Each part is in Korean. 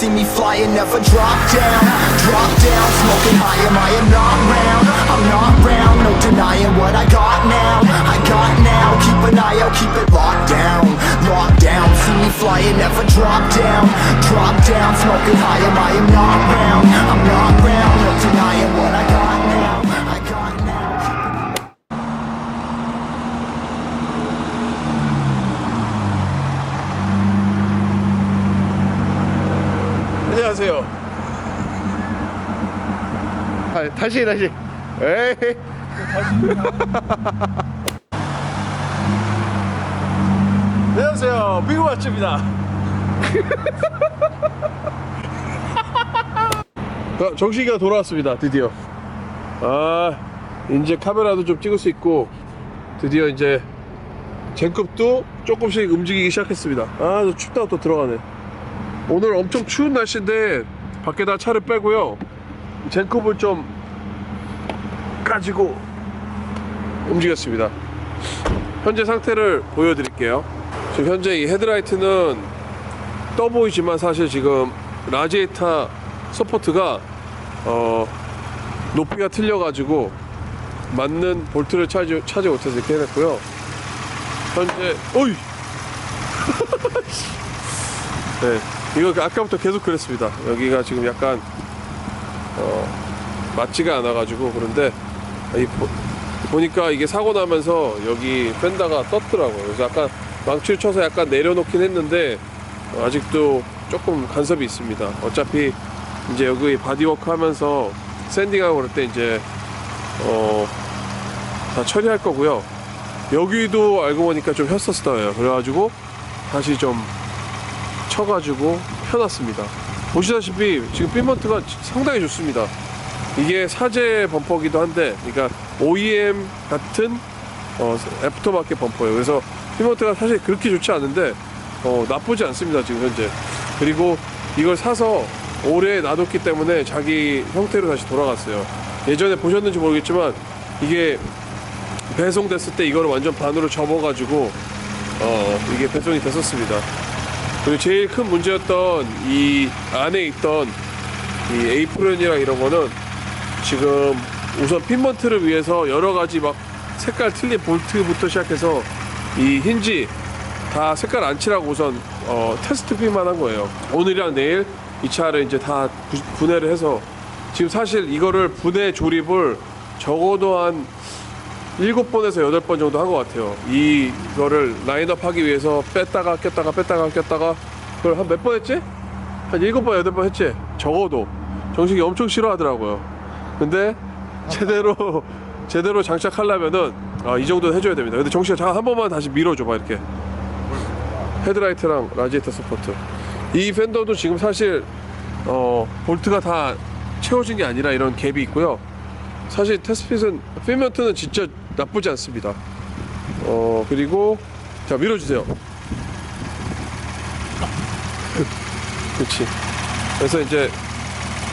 See me flying, never drop down. Drop down, smoking high, am I am not round? I'm not round, no denying what I got now. I got now, keep an eye out, keep it locked down. Locked down, see me flying, never drop down. Drop down, smoking high, am I am not round? I'm not round, no denying what I 아, 다시 다시. 에이. 안녕하세요. 미국 맛집입니다. 아, 정식이가 돌아왔습니다. 드디어. 아, 이제 카메라도 좀 찍을 수 있고 드디어 이제 젠급도 조금씩 움직이기 시작했습니다. 아, 또 춥다가 또 들어가네. 오늘 엄청 추운 날씨인데 밖에다 차를 빼고요 젠컵을 좀 가지고 움직였습니다. 현재 상태를 보여드릴게요. 지금 현재 이 헤드라이트는 떠 보이지만 사실 지금 라지에타 서포트가 어, 높이가 틀려 가지고 맞는 볼트를 차지, 차지 못해서 이렇게 해냈고요. 현재 어이! 네, 이거 아까부터 계속 그랬습니다. 여기가 지금 약간 어, 맞지가 않아가지고 그런데 이 보, 보니까 이게 사고 나면서 여기 펜다가 떴더라고요. 그래서 약간 망치를 쳐서 약간 내려놓긴 했는데 어, 아직도 조금 간섭이 있습니다. 어차피 이제 여기 바디워크 하면서 샌딩하고 그럴 때 이제 어, 다 처리할 거고요. 여기도 알고 보니까 좀 혔었어요. 그래가지고 다시 좀 쳐가지고 펴놨습니다. 보시다시피 지금 핀먼트가 상당히 좋습니다. 이게 사제 범퍼기도 한데, 그러니까 OEM 같은 어, 애프터마켓 범퍼예요. 그래서 핀먼트가 사실 그렇게 좋지 않은데 어, 나쁘지 않습니다. 지금 현재. 그리고 이걸 사서 오래 놔뒀기 때문에 자기 형태로 다시 돌아갔어요. 예전에 보셨는지 모르겠지만 이게 배송됐을 때 이거를 완전 반으로 접어가지고 어, 이게 배송이 됐었습니다. 그리고 제일 큰 문제였던 이 안에 있던 이 에이프런이랑 이런 거는 지금 우선 핀먼트를 위해서 여러 가지 막 색깔 틀린 볼트부터 시작해서 이 힌지 다 색깔 안 칠하고 우선 어, 테스트 핀만 한 거예요. 오늘이랑 내일 이 차를 이제 다 부- 분해를 해서 지금 사실 이거를 분해 조립을 적어도 한 일곱 번에서 여덟 번 정도 한 것 같아요. 이거를 라인업 하기 위해서 뺐다가 꼈다가 뺐다가 꼈다가 그걸 한 몇 번 했지? 한 일곱 번 여덟 번 했지? 적어도 정식이 엄청 싫어하더라고요. 근데 제대로 제대로 장착하려면은 아, 이 정도는 해줘야 됩니다. 근데 정식이 잠깐 한 번만 다시 밀어줘봐 이렇게 헤드라이트랑 라지에터 서포트. 이 팬더도 지금 사실 어, 볼트가 다 채워진 게 아니라 이런 갭이 있고요. 사실 테스트핏은 필멘트는 진짜 나쁘지 않습니다. 어 그리고 자 밀어주세요. 그렇지. 그래서 이제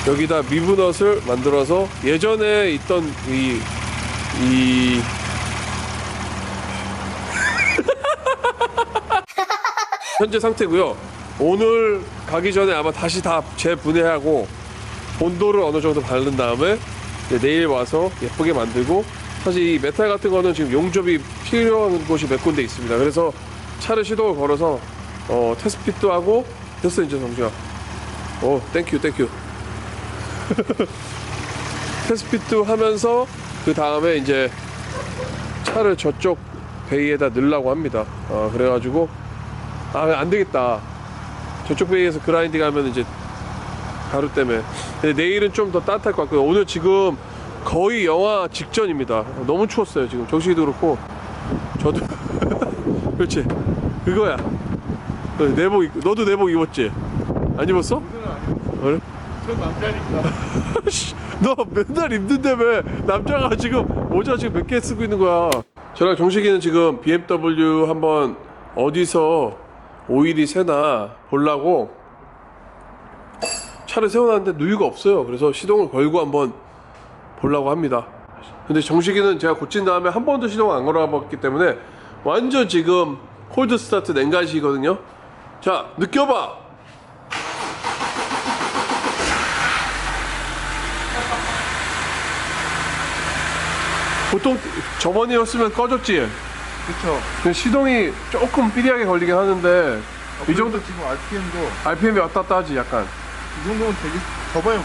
여기다 미브넛을 만들어서 예전에 있던 이 이 현재 상태고요. 오늘 가기 전에 아마 다시 다 재분해하고 본도를 어느 정도 바른 다음에 내일 와서 예쁘게 만들고 사실 이 메탈 같은 거는 지금 용접이 필요한 곳이 몇 군데 있습니다. 그래서 차를 시동을 걸어서 어, 테스트핏도 하고 됐어 이제 정주야. 오 땡큐 땡큐. 테스트핏도 하면서 그 다음에 이제 차를 저쪽 베이에다 넣으려고 합니다. 어, 그래가지고 아 안 되겠다. 저쪽 베이에서 그라인딩 하면 이제 가루 때문에. 근데 내일은 좀 더 따뜻할 것 같고요. 오늘 지금 거의 영하 직전입니다. 너무 추웠어요. 지금 정식이도 그렇고 저도 그렇지. 그거야. 너 내복 입- 너도 내복 입었지? 안 입었어? 그래? 전 남자니까. 씨, 너 맨날 입는다며 남자가 지금 모자 지금 몇 개 쓰고 있는 거야 저랑 정식이는 지금 BMW 한번 어디서 오일이 새나 보려고 차를 세워놨는데 누유가 없어요 그래서 시동을 걸고 한번 보려고 합니다. 근데 정식이는 제가 고친 다음에 한 번도 시동 안 걸어봤기 때문에 완전 지금 홀드 스타트 냉간시거든요. 자, 느껴봐! 보통 저번이었으면 꺼졌지. 그쵸. 근데 시동이 조금 삐리하게 걸리긴 하는데 어, 이 정도 지금 RPM도 RPM이 왔다 갔다 하지 약간. 이 정도면 되게 저번에.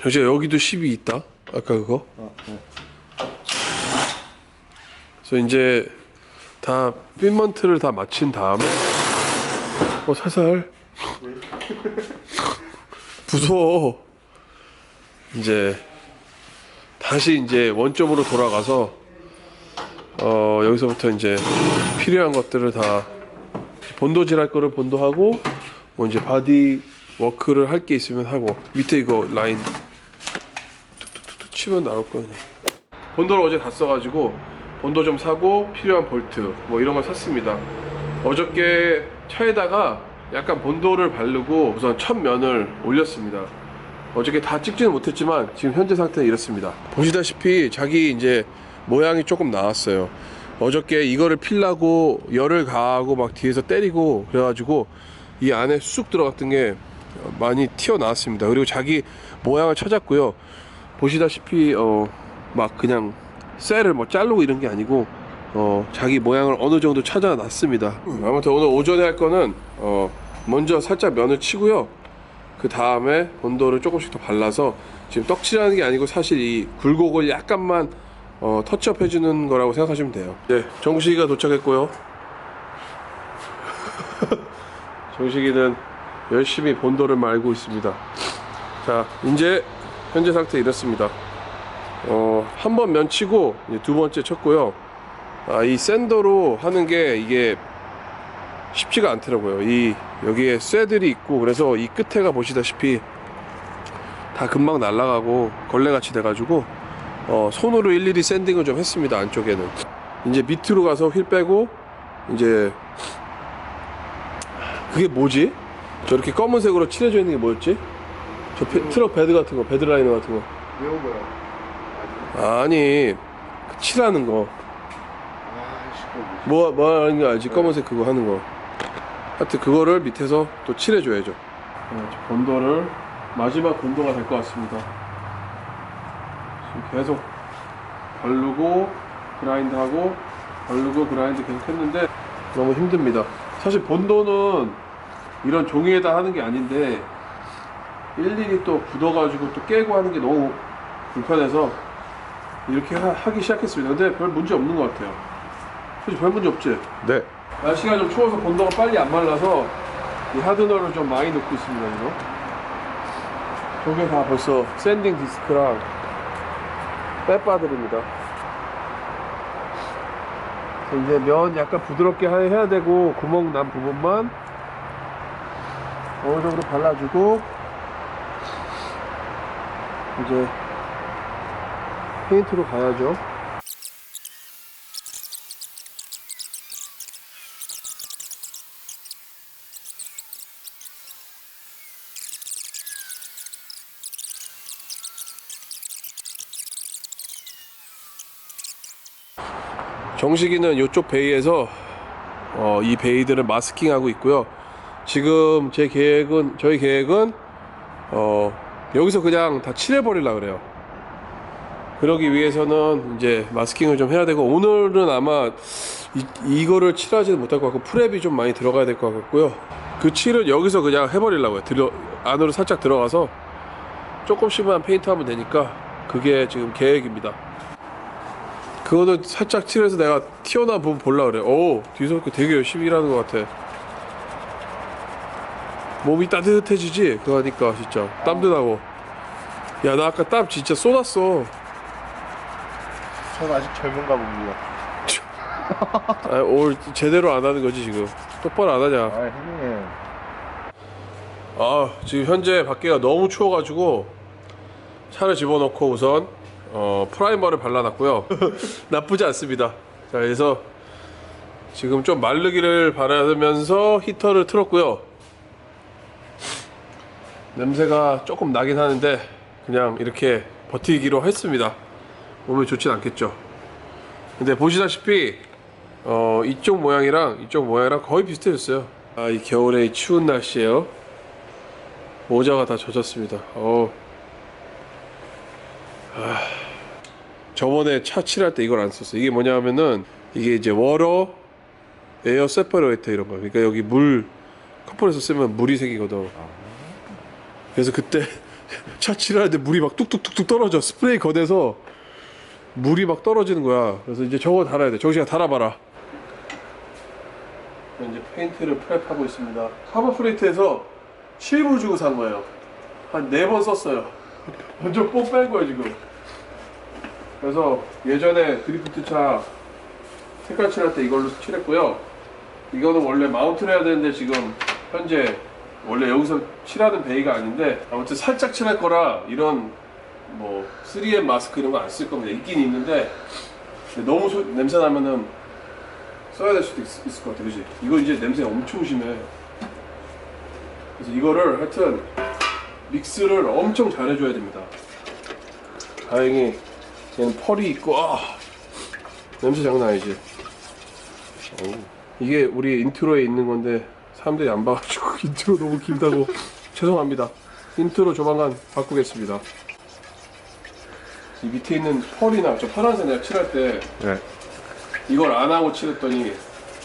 잠시 여기도 10이 있다. 아까 그거. 그래서 이제 다 핀먼트를 다 마친 다음에 어 살살 무서워. 이제 다시 이제 원점으로 돌아가서 어 여기서부터 이제 필요한 것들을 다 본도질 할 거를 본도하고 뭐 이제 바디 워크를 할 게 있으면 하고 밑에 이거 라인 치면 나올 거네. 본도를 어제 다 써가지고 본도 좀 사고 필요한 볼트 뭐 이런 걸 샀습니다. 어저께 차에다가 약간 본도를 바르고 우선 첫 면을 올렸습니다. 어저께 다 찍지는 못했지만 지금 현재 상태는 이렇습니다. 보시다시피 자기 이제 모양이 조금 나왔어요. 어저께 이거를 필라고 열을 가하고 막 뒤에서 때리고 그래가지고 이 안에 쑥 들어갔던 게 많이 튀어나왔습니다. 그리고 자기 모양을 찾았고요. 보시다시피 어 막 그냥 셀을 뭐 자르고 이런 게 아니고 어 자기 모양을 어느 정도 찾아놨습니다. 아무튼 오늘 오전에 할 거는 어 먼저 살짝 면을 치고요. 그 다음에 본도를 조금씩 더 발라서 지금 떡칠하는 게 아니고 사실 이 굴곡을 약간만 어, 터치업 해주는 거라고 생각하시면 돼요. 네, 정식이가 도착했고요. 정식이는 열심히 본도를 말고 있습니다. 자, 이제 현재 상태 이렇습니다. 어, 한 번 면 치고 두 번째 쳤고요. 아, 이 샌더로 하는 게 이게 쉽지가 않더라고요. 이 여기에 쇠들이 있고 그래서 이 끝에가 보시다시피 다 금방 날아가고 걸레같이 돼가지고 어, 손으로 일일이 샌딩을 좀 했습니다. 안쪽에는 이제 밑으로 가서 휠 빼고 이제 그게 뭐지? 저렇게 검은색으로 칠해져 있는 게 뭐였지? 저 페- 트럭 베드 같은 거, 베드 라이너 같은 거. 외운 거야. 아니 그 칠하는 거. 그거 뭐지? 뭐, 뭐 하는 거 알지? 검은색 그거 하는 거. 하여튼 그거를 밑에서 또 칠해줘야죠. 본도를 마지막 본도가 될 것 같습니다. 지금 계속 바르고 그라인드하고 바르고 그라인드 계속 했는데 너무 힘듭니다. 사실 본도는 이런 종이에다 하는 게 아닌데 일일이 또 굳어가지고 또 깨고 하는 게 너무 불편해서 이렇게 하, 하기 시작했습니다. 근데 별 문제 없는 것 같아요. 솔직히 별 문제 없지? 네. 날씨가 좀 추워서 본도가 빨리 안 말라서 이 하드너를 좀 많이 넣고 있습니다 이거 저게 다 벌써 샌딩 디스크랑 빼빠들입니다 이제 면 약간 부드럽게 하- 해야 되고 구멍 난 부분만 어느 정도 발라주고 이제 페인트로 가야죠 정식이는 이쪽 베이에서 어, 이 베이들을 마스킹하고 있고요. 지금 제 계획은 저희 계획은 어, 여기서 그냥 다 칠해버리려 그래요. 그러기 위해서는 이제 마스킹을 좀 해야 되고 오늘은 아마 이, 이거를 칠하지는 못할 것 같고 프랩이 좀 많이 들어가야 될 것 같고요. 그 칠을 여기서 그냥 해버리려고요. 들어 안으로 살짝 들어가서 조금씩만 페인트하면 되니까 그게 지금 계획입니다. 그거는 살짝 칠해서 내가 튀어나온 부분 볼라 그래. 오, 뒤섞기 되게 열심히 일하는 것 같아. 몸이 따뜻해지지? 그거 하니까 진짜 땀도 나고. 야, 나 아까 땀 진짜 쏟았어. 전 아직 젊은가 봅니다. 아, 올 제대로 안 하는 거지 지금. 똑바로 안 하냐? 아, 형님. 아, 지금 현재 밖에가 너무 추워가지고 차를 집어넣고 우선 어, 프라이머를 발라놨고요. 나쁘지 않습니다. 자, 그래서 지금 좀 마르기를 바라면서 히터를 틀었고요. 냄새가 조금 나긴 하는데 그냥 이렇게 버티기로 했습니다. 몸에 좋진 않겠죠. 근데 보시다시피 어, 이쪽 모양이랑 이쪽 모양이랑 거의 비슷해졌어요. 아, 이 겨울에 이 추운 날씨에요. 모자가 다 젖었습니다. 어. 아, 저번에 차 칠할 때 이걸 안 썼어. 이게 뭐냐면은 이게 이제 워러 에어 세퍼레이터 이런 거. 그러니까 여기 물 컴프레서 쓰면 물이 생기거든. 그래서 그때 차 칠하는데 물이 막 뚝뚝뚝뚝 떨어져. 스프레이 건에서 물이 막 떨어지는 거야. 그래서 이제 저거 달아야 돼. 정시가 달아봐라. 이제 페인트를 프랩하고 있습니다. 카버 플레이트에서 7불 주고 산 거예요. 한 네 번 썼어요. 완전 뽕뺀 거예요 지금. 그래서 예전에 드리프트 차 색깔 칠할 때 이걸로 칠했고요. 이거는 원래 마운트를 해야 되는데 지금 현재 원래 여기서 칠하는 베이가 아닌데 아무튼 살짝 칠할 거라 이런 뭐 3M 마스크 이런 거 안 쓸 겁니다. 있긴 있는데 너무 소- 냄새 나면은 써야 될 수도 있, 을것 같아, 그지? 이거 이제 냄새 엄청 심해. 그래서 이거를 하여튼 믹스를 엄청 잘 해줘야 됩니다. 다행히 얘는 펄이 있고 아 냄새 장난 아니지. 이게 우리 인트로에 있는 건데 사람들이 안 봐가지고 인트로 너무 길다고 죄송합니다. 인트로 조만간 바꾸겠습니다. 이 밑에 있는 펄이나 저 파란색 내가 칠할 때 네. 이걸 안 하고 칠했더니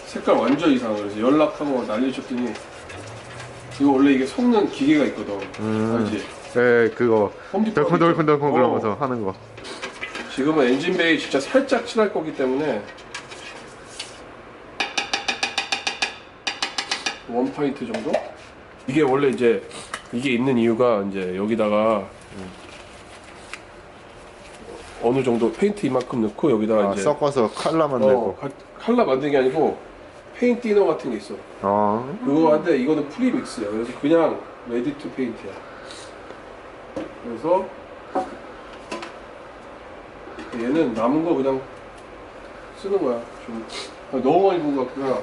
색깔 완전 이상해. 그래서 연락하고 난리 쳤더니 이거 원래 이게 섞는 기계가 있거든. 알지? 네, 그거 덜컹덜컹덜컹 어. 그러면서 하는 거. 지금은 엔진 베이 진짜 살짝 칠할 거기 때문에 원 파인트 정도? 이게 원래 이제 이게 있는 이유가 이제 여기다가 어느 정도 페인트 이만큼 넣고 여기다가 아, 이제 섞어서 칼라 어, 만들고. 가- 칼라 만드는 게 아니고 페인트 이너 같은 게 있어. 아, 그거 한데 이거는 프리믹스야. 그래서 그냥 레디 투 페인트야. 그래서 얘는 남은 거 그냥 쓰는 거야. 좀 너무 많이 부은 것 같구나.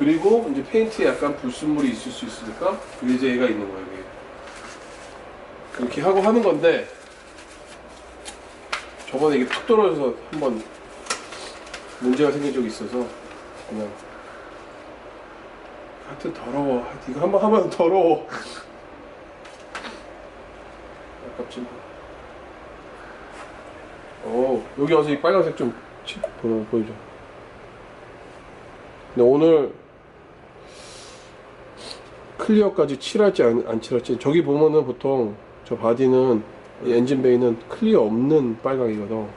그리고 이제 페인트에 약간 불순물이 있을 수 있으니까 그레제가 있는 거야 이게. 그렇게 하고 하는 건데 저번에 이게 툭 떨어져서 한번 문제가 생긴 적이 있어서 그냥 하여튼 더러워. 하여튼 이거 한번 하면 더러워. 아깝지. 오, 여기 와서 이 빨간색 좀 치, 보여, 보여줘. 근데 오늘 클리어까지 칠할지 안, 안 칠할지 저기 보면은 보통 저 바디는 이 엔진 베이는 클리어 없는 빨강이거든.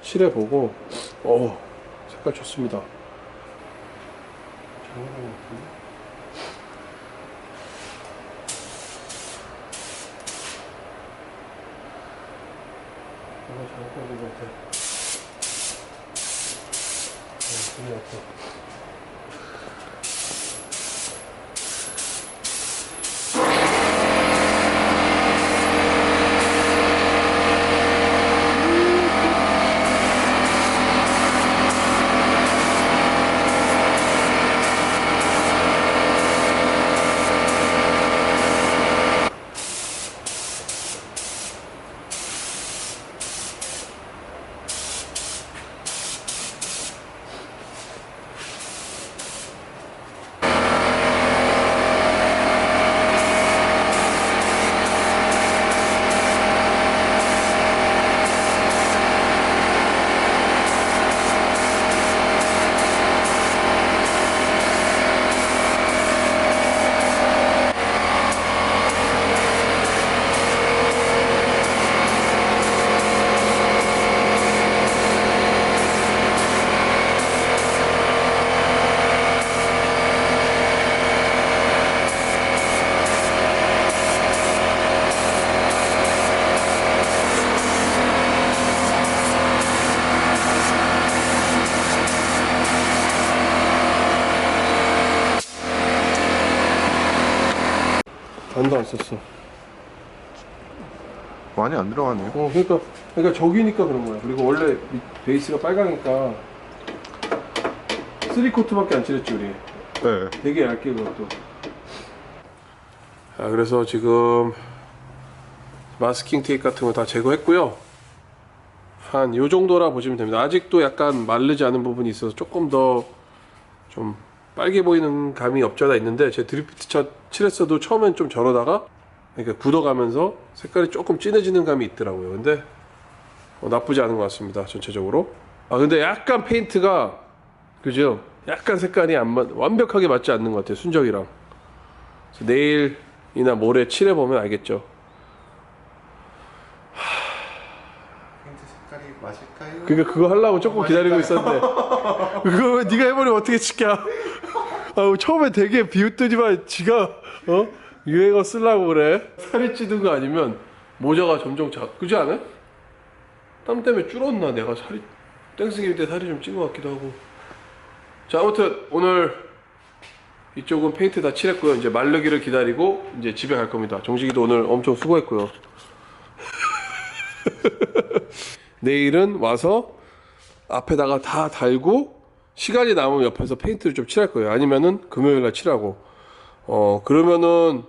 칠해보고, 오, 색깔 좋습니다. 이거 잘못 건든 것 같아. 어, 빠. 반도 안 썼어. 많이 안 들어가네요. 어, 그러니까 그러니까 저기니까 그런 거야. 그리고 원래 밑- 베이스가 빨강이니까 3코트밖에 안 칠했지 우리. 네. 되게 얇게 그것도. 아, 그래서 지금 마스킹 테이프 같은 거 다 제거했고요. 한 요 정도라 보시면 됩니다. 아직도 약간 마르지 않은 부분이 있어서 조금 더 좀 빨개 보이는 감이 없지 않아 있는데 제 드리프트 차 칠했어도 처음엔 좀 저러다가 그러니까 굳어가면서 색깔이 조금 진해지는 감이 있더라고요. 근데 어, 나쁘지 않은 것 같습니다. 전체적으로. 아 근데 약간 페인트가 그죠? 약간 색깔이 안 맞, 완벽하게 맞지 않는 것 같아요. 순정이랑. 그래서 내일이나 모레 칠해 보면 알겠죠. 펜트 색깔이 맞을까요? 그러니까 그거 하려고 조금 기다리고 있었는데 그거 네가 해버리면 어떻게 지켜? 아우 처음에 되게 비웃더니만 지가 어? 유행어 쓰려고 그래. 살이 찌는 거 아니면 모자가 점점 작 그지 않아? 땀 때문에 줄었나 내가 살이 땡스기비 때 살이 좀 찐 것 같기도 하고. 자 아무튼 오늘 이쪽은 페인트 다 칠했고요. 이제 마르기를 기다리고 이제 집에 갈 겁니다. 정식이도 오늘 엄청 수고했고요. 내일은 와서 앞에다가 다 달고 시간이 남으면 옆에서 페인트를 좀 칠할 거예요. 아니면은 금요일 날 칠하고. 어, 그러면은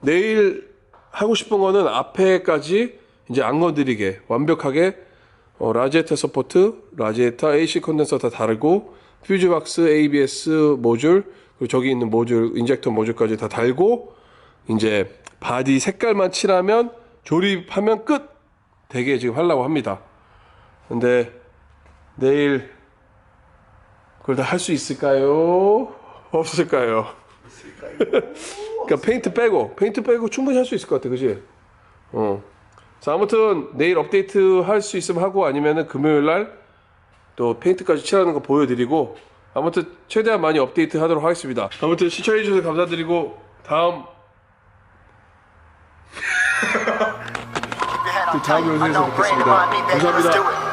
내일 하고 싶은 거는 앞에까지 이제 안 건드리게 완벽하게 어, 라지에타 서포트, 라지에타 AC 컨덴서 다 달고 퓨즈 박스, ABS 모듈 그리고 저기 있는 모듈, 인젝터 모듈까지 다 달고 이제 바디 색깔만 칠하면 조립하면 끝 되게 지금 하려고 합니다. 근데 내일 그걸 다 할 수 있을까요? 없을까요? 그러니까 페인트 빼고 페인트 빼고 충분히 할 수 있을 것 같아, 그지? 어. 자 아무튼 내일 업데이트 할 수 있으면 하고 아니면은 금요일 날 또 페인트까지 칠하는 거 보여드리고 아무튼 최대한 많이 업데이트 하도록 하겠습니다. 아무튼 시청해 주셔서 감사드리고 다음 그 다음 영상에서 뵙겠습니다. 감사합니다.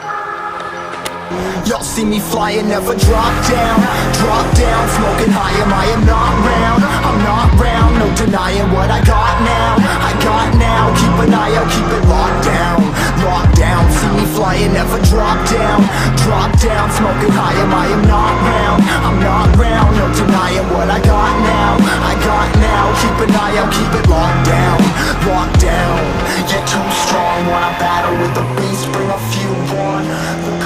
Y'all see me flying, never drop down. Drop down, smoking high, am I am not round? I'm not round, no denying what I got now. I got now, keep an eye out, keep it locked down. Locked down, see me flying, never drop down. Drop down, smoking high, am I am not round? I'm not round, no denying what I got now. I got now, keep an eye out, keep it locked down. Locked down, you're too strong. When I battle with the beast, bring a few more.